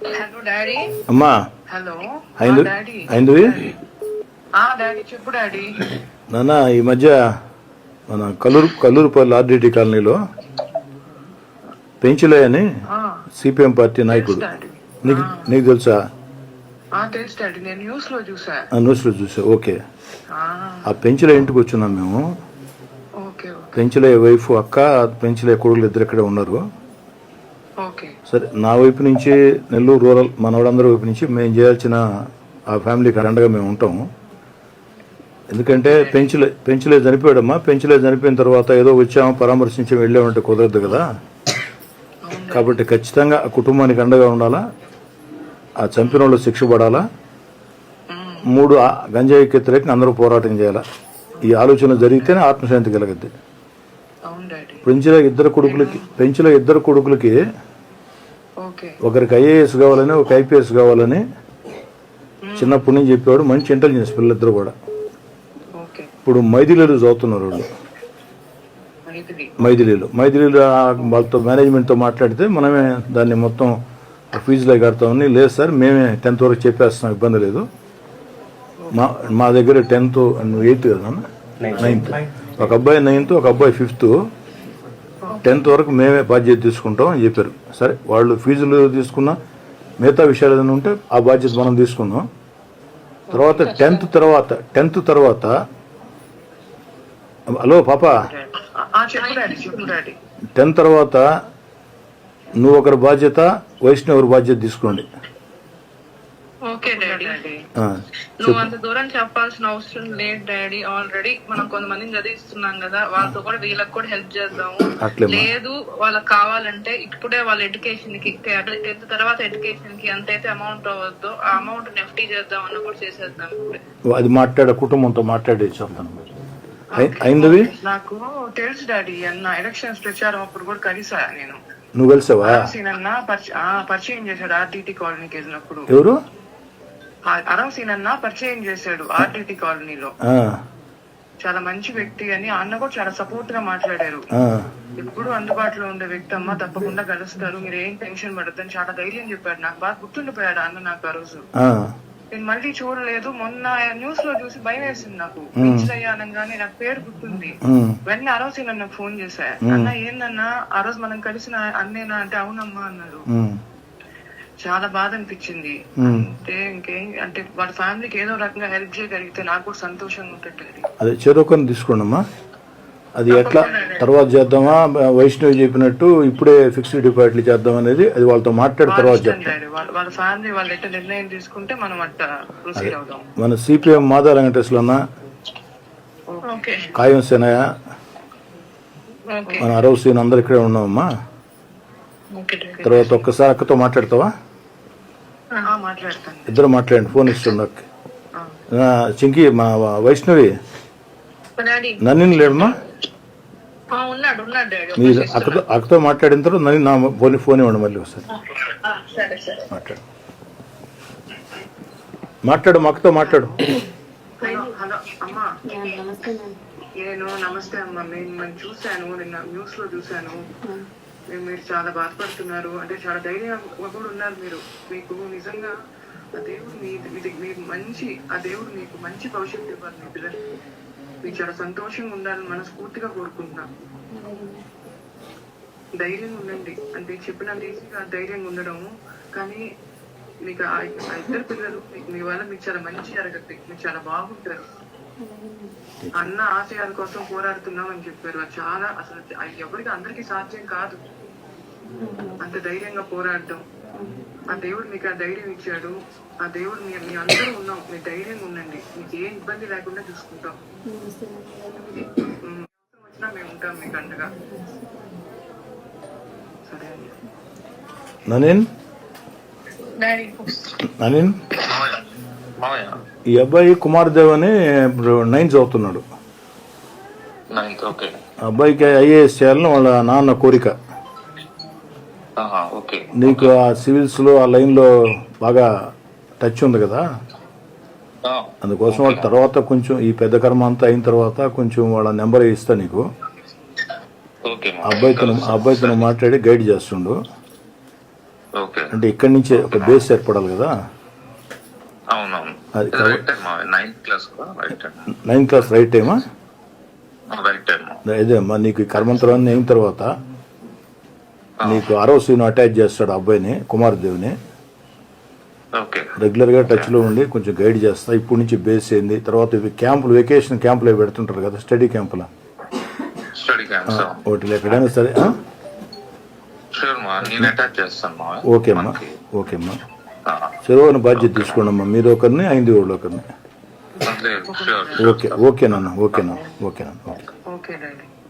Hello daddy అమ్మా. Hello అయింది అయింది డాడీ చెప్పు డాడీ నాన్న ఈ మధ్య మన కల్లూరు కల్లూరుపల్లి ఆర్డిటి కాలనీలో పెంచులే అని ఆ, సిపిఎం పార్టీ నాయకుడు. డాడీ నీకు నీకు తెలుసా? నేను న్యూస్లో చూసా. ఓకే. ఆ, పెంచులే ఇంటికి వచ్చినాం మేము. పెంచులే వైఫ్ అక్క పెంచులే కొడుకులు ఇద్దరు ఇక్కడే ఉన్నారు. ఓకే సరే నా వైపు నుంచి నెల్లూరు రూరల్ మనవాళ్ళందరి వైపు నుంచి మేము చేయాల్సిన ఆ ఫ్యామిలీకి అండగా మేము ఉంటాము ఎందుకంటే పెంచులే పెంచులే చనిపోయాడమ్మా. పెంచులే చనిపోయిన తర్వాత ఏదో వచ్చాము పరామర్శించి వెళ్ళామంటే కుదరదు కదా. కాబట్టి ఖచ్చితంగా ఆ కుటుంబానికి అండగా ఉండాలా ఆ చంపిన వాళ్ళు శిక్ష పడాలా మూడు గంజాయి వ్యతిరేకంగా అందరూ పోరాటం చేయాలా. ఈ ఆలోచన జరిగితేనే ఆత్మశాంతి కలగద్ది. పెంచుల ఇద్దరు కొడుకులకి పెంచుల ఇద్దరు కొడుకులకి ఒకరికి ఐఏఎస్ కావాలని ఒక ఐపీఎస్ కావాలని చిన్నప్పటి నుంచి చెప్పేవాడు మంచి ఇంటెలిజెన్స్ పిల్లలిద్దరు కూడా. ఓకే ఇప్పుడు మైథిలీలు చదువుతున్నారు వాళ్ళు. మైథిలీలు. మైథిలీలు వాళ్ళతో మేనేజ్మెంట్తో మాట్లాడితే మనమే దాన్ని మొత్తం ఫీజులో కడతామని లేదు సార్ మేమే టెన్త్ వరకు చెప్పేస్తున్నాం ఇబ్బంది లేదు. మా మా దగ్గర టెన్త్ ఎయిత్ కదా నైన్త్ ఒక అబ్బాయి నైన్త్ ఒక అబ్బాయి ఫిఫ్త్. టెన్త్ వరకు మేమే బాధ్యత తీసుకుంటాం అని చెప్పారు. సరే వాళ్ళు ఫీజులు తీసుకున్నా మిగతా విషయాలు ఏదైనా ఉంటే ఆ బాధ్యత మనం తీసుకుందాం. తర్వాత టెన్త్ తర్వాత టెన్త్ తర్వాత హలో పాప. టెన్త్ తర్వాత నువ్వు ఒకరి బాధ్యత వైష్ణవ్ ఒకరి బాధ్యత తీసుకోండి. Okay daddy. నువ్వు అంత దూరం చెప్పాల్సిన అవసరం లేదు డాడీ. ఆల్రెడీ మనం కొంతమందిని చదివిస్తున్నాం కదా వాళ్ళతో కూడా వీళ్ళకి కూడా హెల్ప్ చేద్దాము. లేదు వాళ్ళకి కావాలంటే ఇప్పుడే వాళ్ళ ఎడ్యుకేషన్కి టెన్త్ తర్వాత ఎడ్యుకేషన్కి ఎంతైతే అమౌంట్ అవ్వద్దో ఆ అమౌంట్ నెఫ్టీ చేద్దాం అన్న కూడా చేసేద్దాం ఇప్పుడే. అది మాట్లాడే కుటుంబంతో మాట్లాడి చెప్తాను అయి- అయిందవి నాకు తెలుసు డాడీ. అన్న ఎలక్షన్స్ ప్రచారం అప్పుడు కూడా కలిసా నేను. నువ్వు కలిసావా? పరిచయం చేశాడు ఆర్టీటీ కాలనీకి వెళ్ళినప్పుడు. ఎవరు? అరవ్ సీన్ అన్న పరిచయం చేశాడు ఆర్టీటీ కాలనీలో. ఆ, చాలా మంచి వ్యక్తి అని అన్న కూడా చాలా సపోర్ట్గా మాట్లాడారు. ఆ, ఎప్పుడు అందుబాటులో ఉండే వ్యక్తి అమ్మ తప్పకుండా కలుస్తారు. మీరు ఏం టెన్షన్ పడద్దని చాలా ధైర్యం చెప్పాడు. నాకు బాగా గుర్తుండిపోయాడు అన్న నాకు ఆ రోజు. ఆ, నేను మళ్ళీ చూడలేదు. మొన్న న్యూస్లో చూసి భయం వేసింది నాకు. పెంచులయ్య అనగానే నాకు పేరు గుర్తుంది. వెంటనే అరవసి నన్ను ఫోన్ చేశా. అన్న ఏందన్నా? ఆ రోజు మనం కలిసిన అన్నేనా? అంటే అవునమ్మా అన్నారు. చాలా బాధ అనిపించింది. అంటే ఇంకేం అంటే వాళ్ళ ఫ్యామిలీకి ఏదో రకంగా హెల్ప్ చేయగలిగితే నాకు కూడా సంతోషంగా ఉంటుంది అదే చెరోకని తీసుకోండి అమ్మా అది ఎట్లా? తర్వాత చేద్దామా? వైష్ణవి చెప్పినట్టు ఇప్పుడే ఫిక్స్డ్ డిపాజిట్లు చేద్దాం అనేది అది వాళ్ళతో మాట్లాడి తర్వాత చెప్తాం డాడీ వాళ్ళ వాళ్ళ ఫ్యామిలీ వాళ్ళు ఎట్లా నిర్ణయం తీసుకుంటే మనం అట్లా ప్రొసీడ్ అవుదాం. మన సిపిఎం మాదా వెంకటేశ్వర అన్న కాయం సేనయ్య మన అరవ సీన్ అందరు ఇక్కడే ఉన్నామమ్మా. తర్వాత ఒక్కసారి అక్కతో మాట్లాడతావా? ఇద్దరు మాట్లాడండి ఫోన్ ఇస్తుంది చింకి మా వైష్ణవి నన్ను లేడమ్మా? ఆ, ఉన్నాడు ఉన్నాడు డాడీ మీరు అక్కతో అక్కతో మాట్లాడిన తర్వాత నన్ను నా ఫోన్ ఫోన్ ఇవ్వండి మళ్ళీ ఒకసారి. ఆ, సరే సరే. మాట్లాడు. మాట్లాడు మా అక్కతో మాట్లాడు. నేను నమస్తే అమ్మా. నేను చూశాను నిన్న న్యూస్లో చూశాను మీరు చాలా బాధపడుతున్నారు. అంటే చాలా ధైర్యం కూడా ఉన్నారు మీరు. మీకు నిజంగా ఆ దేవుడు మీ మీకు మంచి ఆ దేవుడు మీకు మంచి భవిష్యత్తు ఇవ్వాలి మీ పిల్లలకి మీకు చాలా సంతోషంగా ఉండాలని మనస్ఫూర్తిగా కోరుకుంటున్నాం. ధైర్యంగా ఉండండి. అంటే చెప్పినంత ఈజీగా ధైర్యంగా ఉండడం. కానీ మీకు ఆ ఇద్దరు పిల్లలు మీ వల్ల మీకు చాలా మంచి జరగద్ది మీరు చాలా బాగుంటారు. అన్న ఆశయాల కోసం పోరాడుతున్నాం అని చెప్పారు. అది చాలా అసలు ఎవరికి అందరికీ సాధ్యం కాదు. అంత ధైర్యంగా పోరాడడం ఆ దేవుడు మీకు ఆ ధైర్యం ఇచ్చాడు. ఆ దేవుడు మీ మీ అందరూ ఉన్నాం. మీరు ధైర్యంగా ఉండండి. మీకు ఏ ఇబ్బంది లేకుండా చూసుకుంటాం. వచ్చినా మేము ఉంటాం మీకు అండగా. సరే అండి. ననీన్? ననీన్. మామయ్య ఈ అబ్బాయి కుమార్ దేవ్ అని ఇప్పుడు నైన్త్ చదువుతున్నాడు అబ్బాయికి ఐఏఎస్ చేయాలని వాళ్ళ నాన్న కోరిక. నీకు ఆ సివిల్స్లో ఆ లైన్లో బాగా టచ్ ఉంది కదా? అందుకోసం వాళ్ళ తర్వాత కొంచెం ఈ పెద్ద కర్మ అంతా అయిన తర్వాత కొంచెం వాళ్ళ నెంబర్ ఇస్తా నీకు. ఓకే ఆ అబ్బాయితో ఆ అబ్బాయితో మాట్లాడి గైడ్ చేస్తుండు. అంటే ఇక్కడి నుంచే ఒక బేస్ ఏర్పడాలి కదా? అది నైన్త్ క్లాస్ రైట్ టైమా ఇదే అమ్మా నీకు కర్మంతరం అయిన తర్వాత నీకు ఆరో సీను అటాచ్ చేస్తాడు అబ్బాయిని కుమారదేవిని. ఓకే. రెగ్యులర్గా టచ్లో ఉండి కొంచెం గైడ్ చేస్తా. ఇప్పటి నుంచి బేస్ ఏంది తర్వాత ఇవి క్యాంపులు వెకేషన్ క్యాంపులు అవి పెడుతుంటారు కదా స్టడీ క్యాంపులు? వాటిలో ఎక్కడైనా సరే ఓకే అమ్మా. ఓకే అమ్మా. చెరువుని బాధ్యత తీసుకోండి అమ్మా మీరు ఒకరిని ఐదు వాళ్ళు ఒకరిని? ఓకే. ఓకేనన్నా ఓకేనా ఓకేనా ఓకే. Okay daddy.